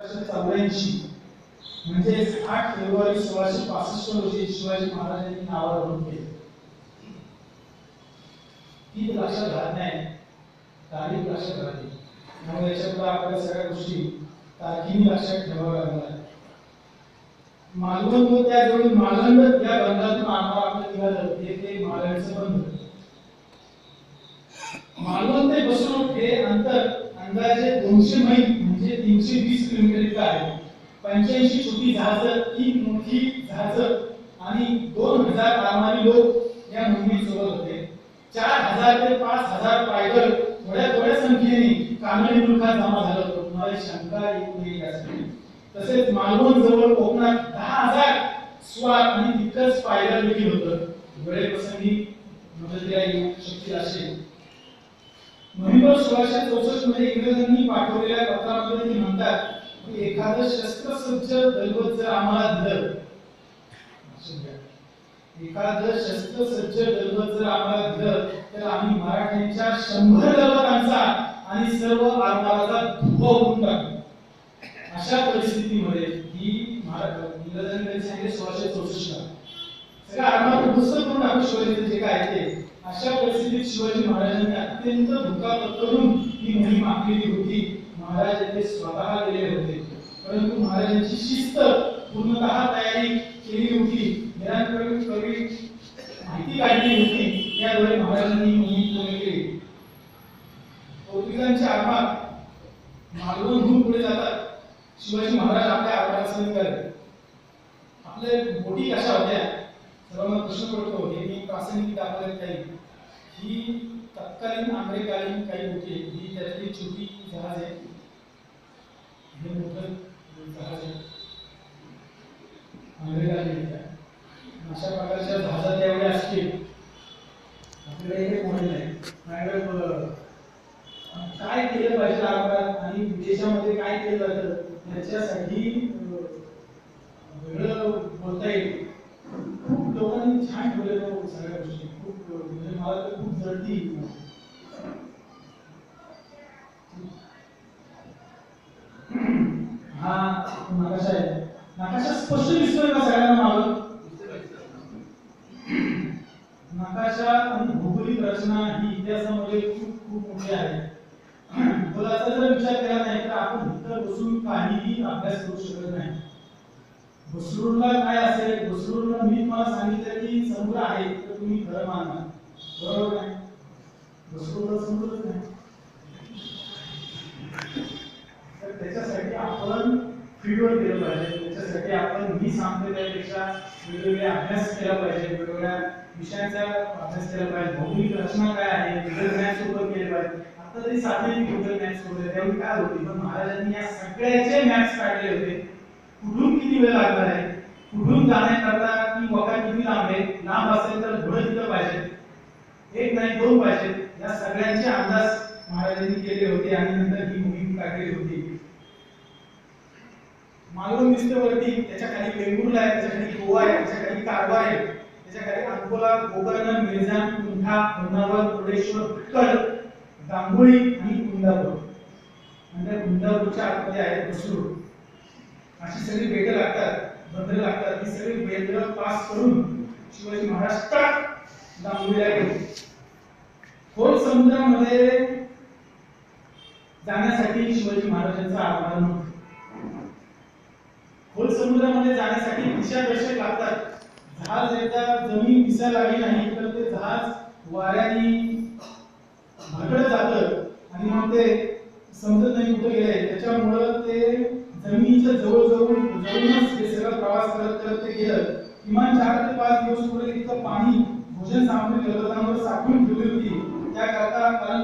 चौऱ्याऐंशी. म्हणजे आठ फेब्रुवारी सोळाशे पासष्ट रोजी शिवाजी महाराजांनी नावावरून केले ती लक्षात राहत नाही तारीख लक्षात राहते त्यामुळे याच्यापुढे आपल्या सगळ्या गोष्टी तारखेने लक्षात ठेवाव्या लागणार मालवण व त्याजवळील मालंड या बंधातून आम्हाला आपलं निघालं. ते ते मालंडचं बंध मालवण ते बसरोड हे अंतर अंदाजे दोनशे मैल म्हणजे तीनशे वीस किलोमीटर इतकं आहे. पंच्याऐंशी छोटी जहाजं तीन मोठी जहाजं आणि दोन हजार आरमारी लोक या मोहिमेत सोबत होते. चार हजार ते पाच हजार पायदळ थोड्या थोड्या संख्येने कानडी मुलखात जमा झालं होतं. तुम्हाला शंका येऊ नये यासाठी तसेच मालवण जवळ कोकणात दहा हजार स्वार आणि तितकंच पायदळ देखील होतं. वेळेप्रसंगी द्या येऊ शकतील असे नोव्हेंबर सोळाशे चौसष्टमध्ये इंग्रजांनी पाठवलं माझं एखादं शस्त्रसज्ज दैवत आम्हाला दिलं. लक्षात घ्या. एखादं शस्त्रसज्ज दलबत जर आम्हाला दिलं तर आम्ही मराठ्यांच्या शंभर दलबतांचा आणि सर्व आरमाराचा धुवा उडून टाकू. अशा परिस्थितीमध्ये ही इंग्रजांनी कधी सांगितले सोळाशे चौसष्ट. सगळ्या सगळं आरमार उद्ध्वस्त करून टाकू शिवाजीचं जे काय ते. अशा परिस्थितीत शिवाजी महाराजांनी अत्यंत धोका करून ही मोहीम आखलेली होती. महाराज येथे स्वतः गेले होते. परंतु महाराजांची शिस्त पूर्णतः तयारी केली होती कवी माहिती काढली होती याद्वारे महाराजांनी मोहित केले. पूर्ण केली पोर्तुगीजांचे आरमार पुढे जातात. शिवाजी महाराज आपल्या आरमारासह करत. आपले बोटी कशा होत्या? सर्वांना प्रश्न पडतो. हे मी प्रासंगिक दाखवले काही ही तत्कालीन आंध्रकालीन काही होते. ही त्यातली छोटी जहाज आहे. हे मोठं अशा प्रकारच्या जहाजा त्यावेळी असतील हे मॉडेल आहे काय केलं पाहिजे आरंभात आणि विदेशामध्ये काय केलं जातं याच्यासाठी वेगळं बोलता येईल खूप लोकांनी छान ठेवलेलं सगळ्या गोष्टी. खूप म्हणजे मला तर खूप जळती नकाशा आहे. नकाशा स्पष्ट दिसतोय का सगळ्यांना मागं? नकाशा आणि भौगोलिक रचना ही इतिहासामध्ये खूप खूप मोठी आहे. भूगोलाचा जर विचार केला नाही तर आपण इतर बसून काहीही अभ्यास करू शकत नाही. बसरूडला काय असेल? बसरूडला मी तुम्हाला सांगितलं की समुद्र आहे तर तुम्ही खरं मानणार. बरोबर नाही बसरूडला समुद्रच नाही तर त्याच्यासाठी आपण फील्डवर गेलं पाहिजे त्याच्यासाठी मी सांगतो त्यापेक्षा वेगवेगळे अभ्यास केला पाहिजे वेगवेगळ्या विषयांचा अभ्यास केला पाहिजे. भौगोलिक रचना काय आहे? गुगल मॅप सोबत केले पाहिजे. आता तरी साधे गुगल मॅप्स वगैरे त्यावेळी काय होती? पण महाराजांनी या सगळ्याचे मॅप्स काढले होते. कुठून किती वेळ लागणार आहे? कुठून जाण्याकरता ती वका किती लांब आहे? लांब असेल तर घोडं तिथं पाहिजे. एक नाही दोन पाहिजे. या सगळ्यांचे अंदाज महाराजांनी केले होते आणि नंतर ही मोहीम टाकली होती. मालवण दिसतं वरती त्याच्याखाली वेंगुर्ला आहे त्याच्याखाली गोवा आहे त्याच्याखाली कारवा आहे त्याच्याखाली अकोला गोकर्ण मिरजान कुंठा होन्नावर मुर्डेश्वर भटकळ गांगोळी आणि कुंदापूर. आणि त्या कुंदापूरच्या आतमध्ये आहे बसरूड अशी सगळी बेटं लागतात बंदरं लागतात. ही सगळी बेटं पास करून शिवाजी महाराष्ट्रात टाक गांगोळीला गेले खोल समुद्रामध्ये जाण्यासाठी शिवाजी महाराजांचं आव्हान होतं. खोल समुद्रामध्ये जाण्यासाठी दिशादर्शक लागतात. जहाज एकदा जमीन दिसायला लागली नाही तर ते जहाज वाऱ्याने भरकळत जात आणि मग ते समजत नाही कुठे गेले. त्याच्यामुळं ते जमिनीच्या जवळजवळ जवळूनच हे सगळं प्रवास करत करत ते गेलं. किमान चार ते पाच दिवस पुढे तिथं पाणी भोजन सामग्री जलतांवर साठवून ठेवली होती. त्याकरता कारण